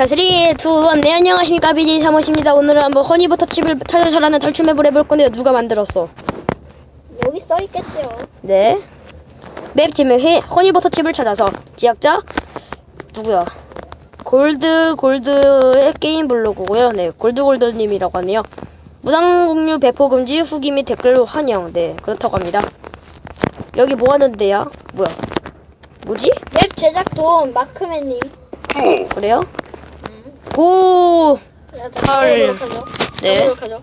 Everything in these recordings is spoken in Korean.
자, 3, 2, 1. 네, 안녕하십니까. BJ 사모십니다. 오늘은 한번 허니버터칩을 찾아서라는 탈출맵을 해볼 건데요. 누가 만들었어? 여기 써 있겠죠. 네. 맵 제목에 허니버터칩을 찾아서 제작자 누구야? 골드 골드의 게임 블로그고요. 네, 골드 골드님이라고 하네요. 무당 공유 배포 금지 후기 및 댓글 환영. 네, 그렇다고 합니다. 여기 뭐 하는데요? 뭐야? 뭐지? 웹 제작 도움 마크맨님. 그래요? 가보도록 하죠. 네. 가보도록 하죠.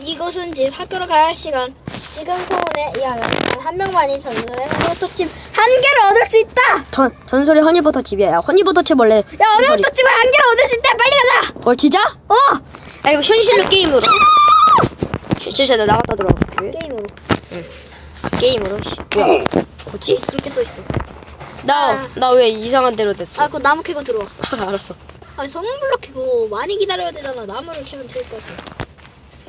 이곳은 집 학교로 가야 할 시간. 지금 소문에 의하면 단한 명만이 전설의 허니버터칩 한 개를 얻을 수 있다. 전 전설의 허니버터 집이야. 허니버터 칩 원래 야 허니버터칩을 한 개를 얻을 수 있다. 빨리 가자. 뭘 진짜? 어. 아 이거 현실로 게임으로. 진짜 나 나갔다 들어. 게임으로 게임으로. 씨, 뭐야? 뭐지? 그렇게 써 있어. 나 나 왜 이상한 데로 됐어? 아 그거 나무 캐고 들어와. 알았어. 아니 성물로 캐고 많이 기다려야 되잖아. 나무를 캐면 될 거지.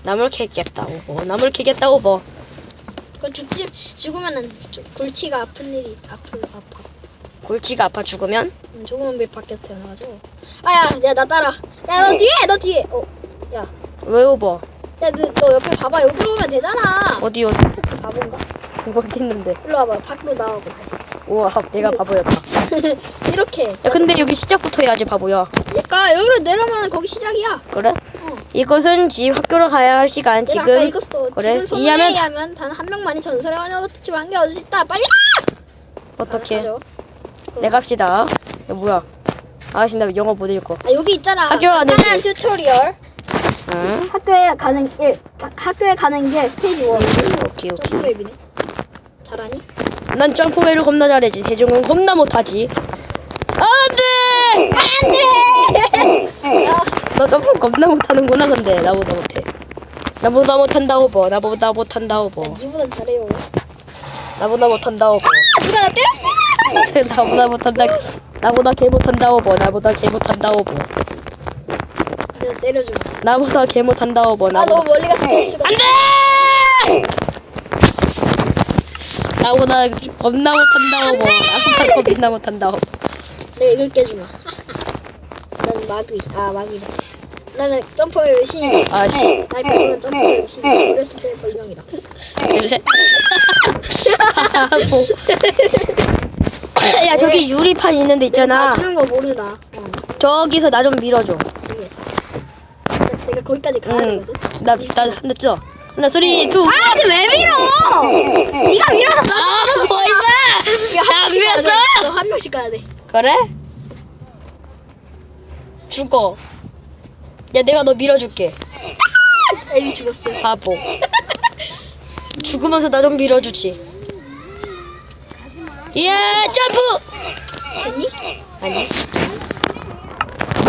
나물 캐겠다고 뭐. 나물 캐겠다고 뭐. 그 죽지 죽으면은 좀 골치가 아픈 일이 아픈 아파. 골치가 아파 죽으면 음, 조금만 맵 밖에서 태어나가지고. 아야, 야 나 따라. 야 너 뒤에, 너 뒤에. 어, 야, 왜 오버? 야 너, 너 옆에 봐봐. 여기로 오면 되잖아. 어디 어디 바본가? 어디 있는데? 일로 와봐. 밖으로 나오고 다시. 우와 내가 바보였다. 이렇게. 야 근데 여기 시작부터 해야지 바보야. 그러니까 여기로 내려면 거기 시작이야. 그래? 어. 이것은 집 학교로 가야 할 시간 내가 아까 지금 읽었어. 그래? 지금 소문에 이해하면 의하면 단 한 명만이 전설의 하나부터 한개 얻을 수 있다. 빨리 가! 어떻게? 가죠. 내 갑시다. 야 뭐야? 아씨 나 영어 못 읽어. 아 여기 있잖아. 학교 가는 간단한 튜토리얼. 응? 학교에 가는 일. 가- 학교에 가는 게 스테이지 1. 오케이 오케이. 점프맵이네. 잘하니? 난 점프맨을 겁나 잘하지. 세종은 겁나 못하지. 안돼! 안돼. 너 점프 겁나 못하는구나 근데 나보다 못해. 나보다 못한다고 뭐. 나보다 못한다고 뭐. 니보단 잘해요. 나보다 못한다고 뭐. 아, 누가 나 때렸어? 나보다 못한다. 나보다 개 못한다고 뭐. 나보다 개 못한다고 뭐. 내가 때려줘. 나보다 개 못한다고 뭐. 나 나보다 너무 멀리 가서. 안돼! 나보다 겁나 못한다고 뭐. 나보다 겁나 못한다고. 내가 이걸 깨주마. 난 마귀. 아 마귀다. 나는 점프의 신이다. 아 씨. 나이프는 점프의 신이다. 어렸을 때 벌명이다. 그래? 바보. 야 저기 유리판 있는 데 있잖아. 맞추는 거 모르나. 어. 저기서 나 좀 밀어줘. 나- 내가 거기까지 가야 응. 되거든. 나, 나, 하나 쪄. 하나, 쓰리, 투. 아, 근데 왜 밀어? 네가 밀어서 나. 아, 뭐 있어? 나 밀었어? 너한 명씩 가야 돼. 그래? 죽어. 야, 내가 너 밀어줄게. 나 이미 죽었어. 바보. 죽으면서 나 좀 밀어주지. 예, 점프! 됐니? 아니.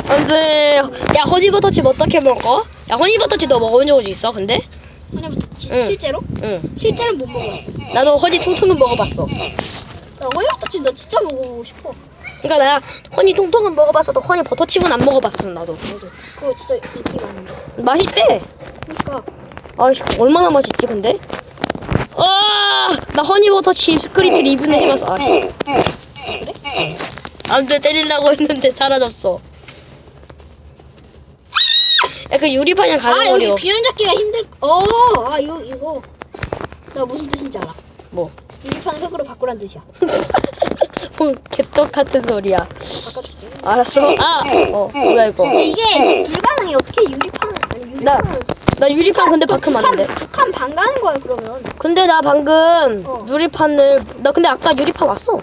안 돼. 야, 허니버터칩 어떻게 먹어? 야, 허니버터칩 너 먹어본 적 있어, 근데? 허니부터 지, 응. 실제로? 응. 실제로는 못 먹었어. 나도 허니 통통은 먹어봤어. 나 허니부터 지금 나 진짜 먹어보고 싶어. 그러니까 나 허니 통통은 먹어봤어도 허니 버터칩은 안 먹어봤어, 나도. 그거 진짜 인기 많은데. 맛있대. 그러니까 아이씨, 얼마나 맛있지, 근데? 아, 나 허니버터칩 스크리트 리뷰는 해봤어. 아씨. 안 돼, 때리려고 했는데 사라졌어. 야, 그 유리판이랑 아 여기. 균형 잡기가 힘들. 어, 아 이거 이거. 나 무슨 뜻인지 알아. 뭐. 유리판 흙으로 바꾸란 뜻이야. 헐, 개떡 같은 소리야. 바꿔줄게. 알았어? 아, 어, 뭐야, 이거. 이게 불가능해. 어떻게 유리판 아니 나, 유리판. 나 유리판 근데 바크 북한 많은데. 북한 반 가는 거야 그러면. 근데 나 방금 어. 유리판을, 나 근데 아까 유리판 왔어.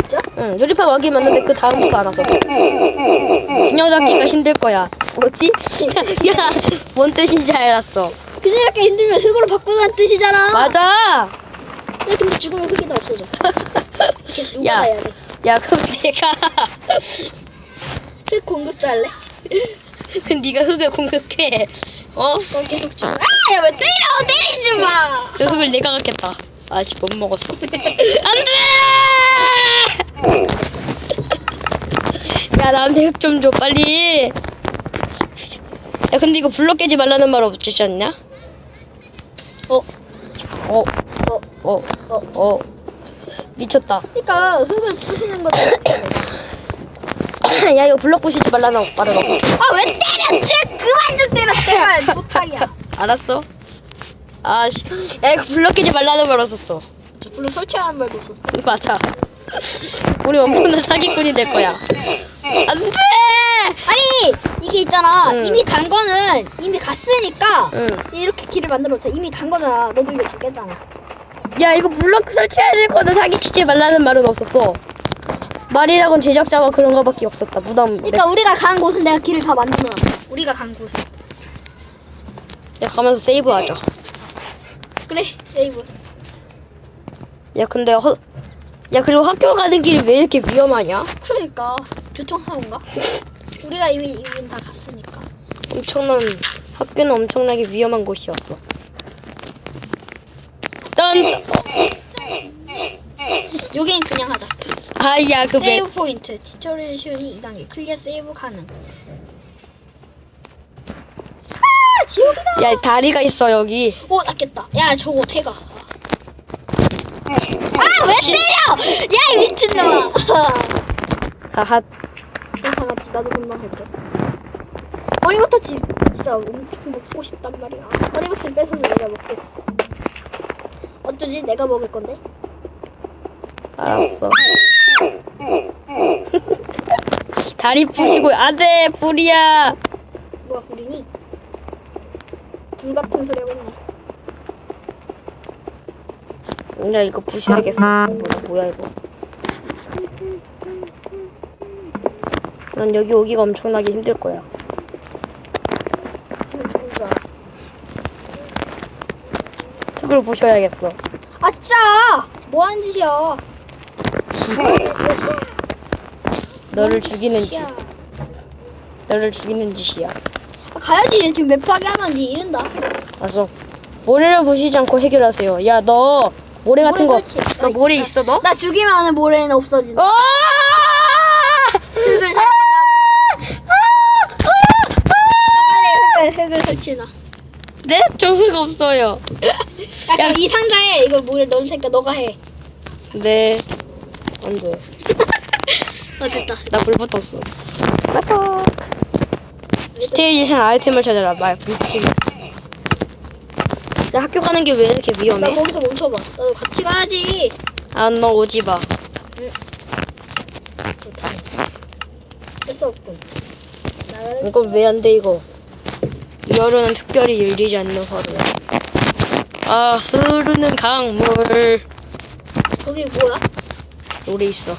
진짜? 응, 유리판 와긴 왔는데 그 다음부터 안 왔어. 균형 잡기가 힘들 거야. 뭐지? 야, 뭔 뜻인지 알았어. 균형 잡기 힘들면 흙으로 바꾸란 뜻이잖아. 맞아. 야, 근데 죽으면 흙이 다 없어져. 이렇게 야. 돼? 야, 그럼 내가 흙 공급자 할래? 그 네가 흙을 공격해. 어? 그럼 계속 죽어. 아, 야, 왜 때려? 때리지 마. 그 흙을 내가 갖겠다. 아씨 못 먹었어. 안돼! 야 나한테 흙 좀 줘 빨리. 야 근데 이거 블럭 깨지 말라는 말 없지 않냐? 어, 어, 어, 어, 어. 어. 미쳤다. 그러니까 흙을 부시는 거잖아. 야 이거 블럭 부시지 말라는 말은 없었어. 아 왜 때려? 제 그만 좀 때려 제발 부탁이야. 알았어. 아씨, 야 이거 블럭 끼지 말라는 말 없었어. 저 물론 설치하는 말도 없었어. 맞아. 우리 엄청난 사기꾼이 될 거야. 안 돼. 아니 이게 있잖아. 응. 이미 간 거는 이미 갔으니까 응. 이렇게 길을 만들어 줘. 이미 간 거잖아. 너도 이거 다 깼잖아. 야 이거 블럭 설치해야 될 거는 사기치지 말라는 말은 없었어. 말이라곤 제작자가 그런 거밖에 없었다. 무덤. 그러니까 우리가 간 곳은 내가 길을 다 만들어. 우리가 간 곳은. 야 가면서 세이브하자. 그래 세이브. 야 근데 허. 야 그리고 학교 가는 길이 왜 이렇게 위험하냐? 그러니까 교통사고인가? 우리가 이미 이미 다 갔으니까. 엄청난 학교는 엄청나게 위험한 곳이었어. 딴. 여긴 그냥 하자. 아야 그 배. 세이브 포인트. 튜토리얼이 2단계. 클리어 세이브 가능. 아 지옥이다. 야 다리가 있어 여기. 오 낫겠다. 야 저거 어떻게 가? 아 왜 때려? 야 이 미친놈아. 하하. 다 같이 나도 금방 할게. 머리부터 집 진짜 엄청 먹고 싶단 말이야. 머리부터 뺏어서 내가 먹겠어. 어쩌지? 내가 먹을 건데. 알았어. 다리 부시고 안돼 불이야. 뭐가 불이니? 불 같은 소리 하고 있네. 오늘 이거 부셔야겠어. 뭐야, 뭐야 이거. 난 여기 오기가 엄청나게 힘들 거야. 흙을 부셔야겠어. 아 진짜! 뭐 하는 짓이야? 너를 죽이는 짓. 야. 너를 죽이는 짓이야. 아, 가야지. 지금 몇 파기 하면 니 이른다. 알았어. 모래를 부시지 않고 해결하세요. 야 너 모래 같은 거. 모래 설치. 너나 모래. 있어 너? 나 죽이면 모래는 없어진다. 어! 흙을 설치. 빨리 흙을, 흙을 설치나. 네? 저흙 없어요. 야, 그럼 이 상자에 이거 모래 넣을 테니까 너가 해. 네. 안 돼. 어 됐다. 나불 붙었어. 맞아. 스테이지상 아이템을 찾아라. 말 미친. 나 학교 가는 게 왜 이렇게 나 위험해? 거기서 멈춰봐. 나도 같이 가야지. 아, 너 오지 마. 좋다. 뺄수 없군. 이건 왜 안 돼, 이거? 이 하루는 특별히 열리지 않는 하루야. 아, 흐르는 강물. 거기 뭐야? 노래 있어.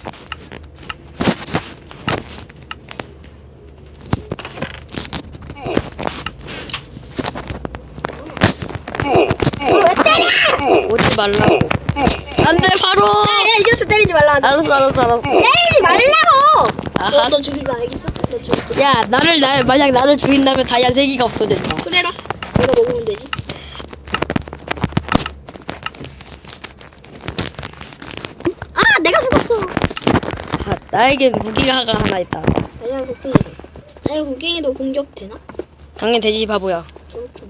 왜 때려? 오지 말라고. 안 돼, 바로! 이제부터 때리지 말라. 알았어, 알았어, 알았어. 때리지 말라고. 아하. 너, 너 죽이고 알겠어? 너 죽이고. 야, 나를, 나, 만약 나를 죽인다면 다이아 세 개가 없어진다. 그래라. 내가 먹으면 되지. 아, 내가 죽었어. 아, 나에겐 무기가 하나 있다. 아니야, 곡괭이도. 아니, 곡괭이도 공격 되나? 당연히 되지, 바보야. 그렇죠.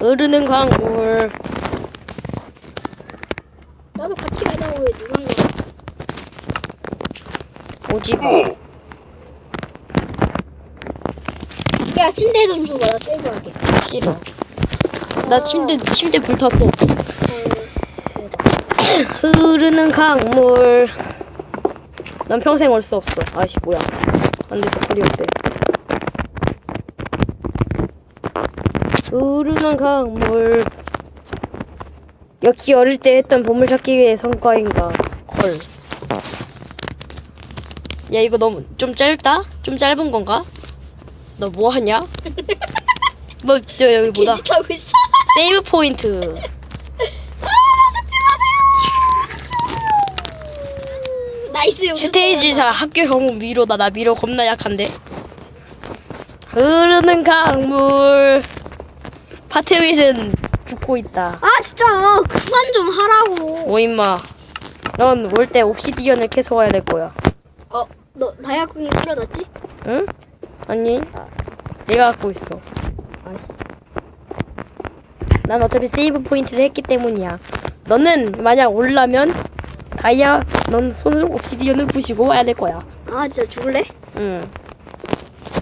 흐르는 강물. 나도 같이 가자고 왜 니만 가? 오지 마. 야, 침대 좀 줘봐. 나 세이브하게. 싫어. 나 침대, 침대 불탔어. 어, 흐르는 강물. 난 평생 올 수 없어. 아씨, 뭐야. 안 돼, 저 소리 없대. 흐르는 강물. 역시 어릴 때 했던 보물찾기의 성과인가. 헐. 야, 이거 너무 좀 짧다? 좀 짧은 건가? 너 뭐 하냐? 뭐, 저 여기 뭐다. 개짓 하고 있어. 세이브 포인트. 아, 죽지 마세요. 나이스 여기. 스테이지 사 학교 경무 미로다. 나 미로 겁나 약한데. 흐르는 강물. 파테윗은 죽고 있다. 아, 진짜 그만 좀 하라고. 오 임마. 넌 올 때 옵시디언을 캐서 와야 될 거야. 어, 너 다이아공이 뿌려놨지? 응? 아니. 내가 갖고 있어. 아이씨. 난 어차피 세이브 포인트를 했기 때문이야. 너는 만약 올라면 다이아 넌 손으로 옵시디언을 부시고 와야 될 거야. 아 진짜 죽을래? 응.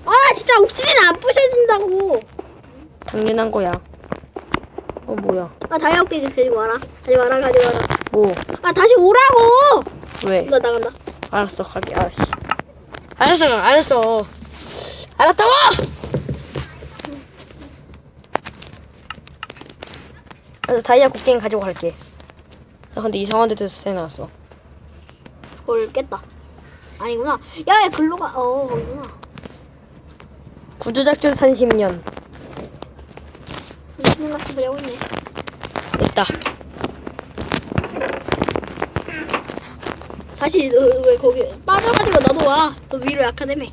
아 진짜 옥시즌 안 부셔진다고. 당연한 거야. 어 뭐야? 아 다이아 옥시즌 가지고 와라. 가지 마라 가지 마라. 뭐? 아 다시 오라고. 왜? 나 나간다. 알았어 갈게. 알았어. 알았어 알았어. 알았다고. 그래서 다이아 곡괭이 가지고 갈게. 나 근데 이상한 데서 세놨어. 헐 깼다. 아니구나. 야 야 글로 가. 어 거기구나. 구조작전 30년. 하고 있네. 됐다. 다시 너 왜 거기 빠져가지고 나도 와. 너 위로 약하다며. 야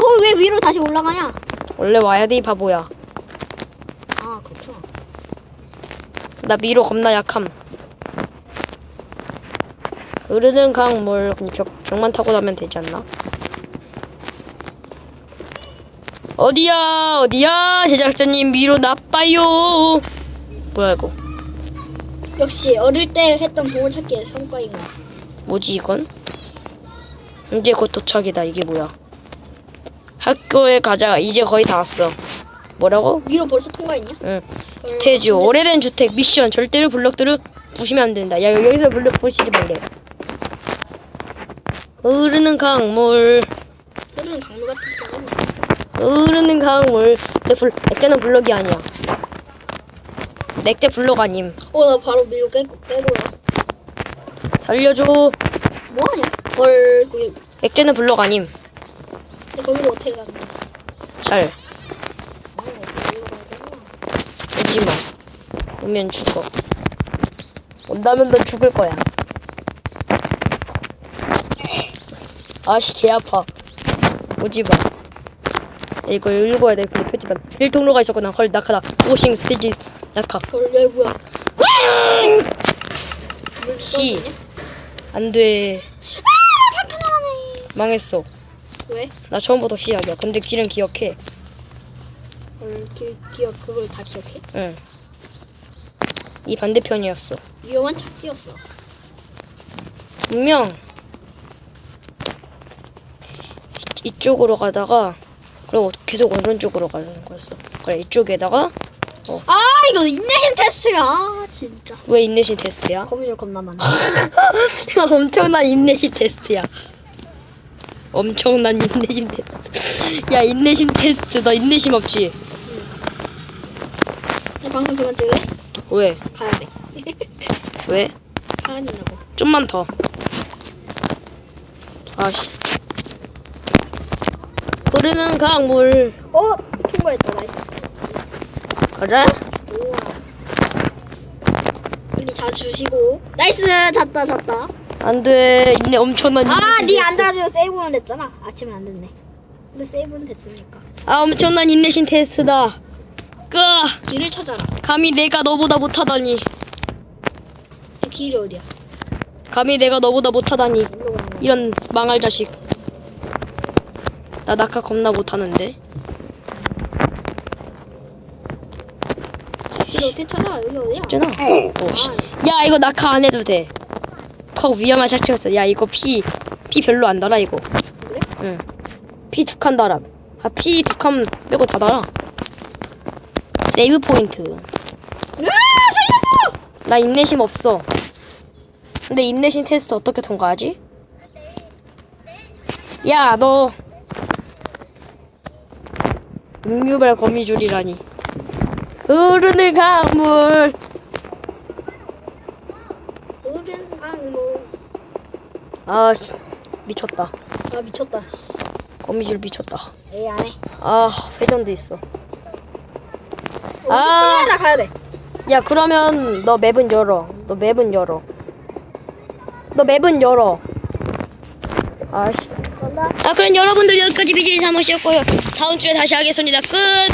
거기 왜 위로 다시 올라가냐? 원래 와야 돼 이 바보야. 아 그렇구나. 나 미로 겁나 약함. 흐르는 강물 그냥 벽, 벽만 타고 나면 되지 않나? 어디야 어디야 제작자님 미로 나빠요. 뭐야 이거? 역시 어릴 때 했던 보물 찾기의 성과인 거야. 뭐지 이건? 이제 곧 도착이다. 이게 뭐야? 학교에 가자. 이제 거의 다 왔어. 뭐라고? 위로 벌써 통과했냐? 응. 스테이지 오래된 주택 미션 절대로 블럭들을 부시면 안 된다. 야 여기서 블럭 부시지 말래. 흐르는 강물, 흐르는 강물 같은 소리. 흐르는 강물. 내 블, 액자는 블럭이 아니야. 넥대 블럭 아님. 어 나 바로 위로 깨고 깨고야. 살려줘. 뭐하냐? 헐 거기 액자는 블럭 아님. 근데 거기로 어떻게 가는 거야? 잘 아, 거기로 가야 되구나. 오지 마. 오면 죽어. 온다면 넌 죽을 거야. 아씨 개 아파. 오지 마. 야, 이거 읽어야 돼. 근데 표지판. 1통로가 있었구나. 헐 낙하다. 오싱 스테이지 낙하. 헐왜 뭐야? 씨. 안 돼. 나가네. 망했어. 왜? 나 처음부터 시작이야. 근데 길은 기억해. 헐 기, 기억 그걸 다 기억해? 응. 이 반대편이었어. 위험한 착지였어. 분명 이- 이쪽으로 가다가 그리고 계속 오른쪽으로 가는 거였어. 그래 이쪽에다가 아 이거 인내심 테스트야. 아, 진짜. 왜 인내심 테스트야? 거미줄 겁나 많아. 엄청난 인내심 테스트야. 엄청난 인내심 테스트. 야 인내심 테스트 너 인내심 없지? 야, 방송 그만 찍을래? 왜? 가야 돼. 왜? 가야 된다고. 좀만 더. 아씨. 흐르는 강물. 어 통과했다 나이스. 그래? 우와. 우리 자 주시고. 나이스 잤다 잤다. 안 돼. 인내 엄청난. 아 인내심 테스트. 앉아가지고 세이브는 됐잖아. 아침은 안 됐네. 근데 세이브는 됐으니까. 아 엄청난 인내심 테스트다. 끄. 길을 찾아라. 감히 내가 너보다 못하다니. 이 길이 어디야? 감히 내가 너보다 못하다니. 이런 망할 자식. 나 낙하 겁나 못하는데. 길을 어떻게 찾아? 여기 어디야? 있잖아. 오, 씨. 야 이거 낙하 안 해도 돼. 컵 위험한 작전이었어. 야 이거 피, 피 별로 안 달아 이거. 그래? 응. 피 두 칸 달아. 아 피 두 칸 빼고 다 달아. 세이브 포인트. 으아! 나 인내심 없어. 근데 인내심 테스트 어떻게 통과하지? 야, 너 육류발 거미줄이라니. 흐르는 강물. 흐르는 강물. 아, 씨, 미쳤다. 아 미쳤다. 거미줄 미쳤다. 에이 안 해. 아, 회전도 있어. 아. 아. 나 가야 돼. 야, 그러면 너 맵은 열어. 너 맵은 열어. 너 맵은 열어. 아씨. 아 그럼 여러분들 여기까지 BJ 사무실이었고요. 다음 주에 다시 하겠습니다. 끝.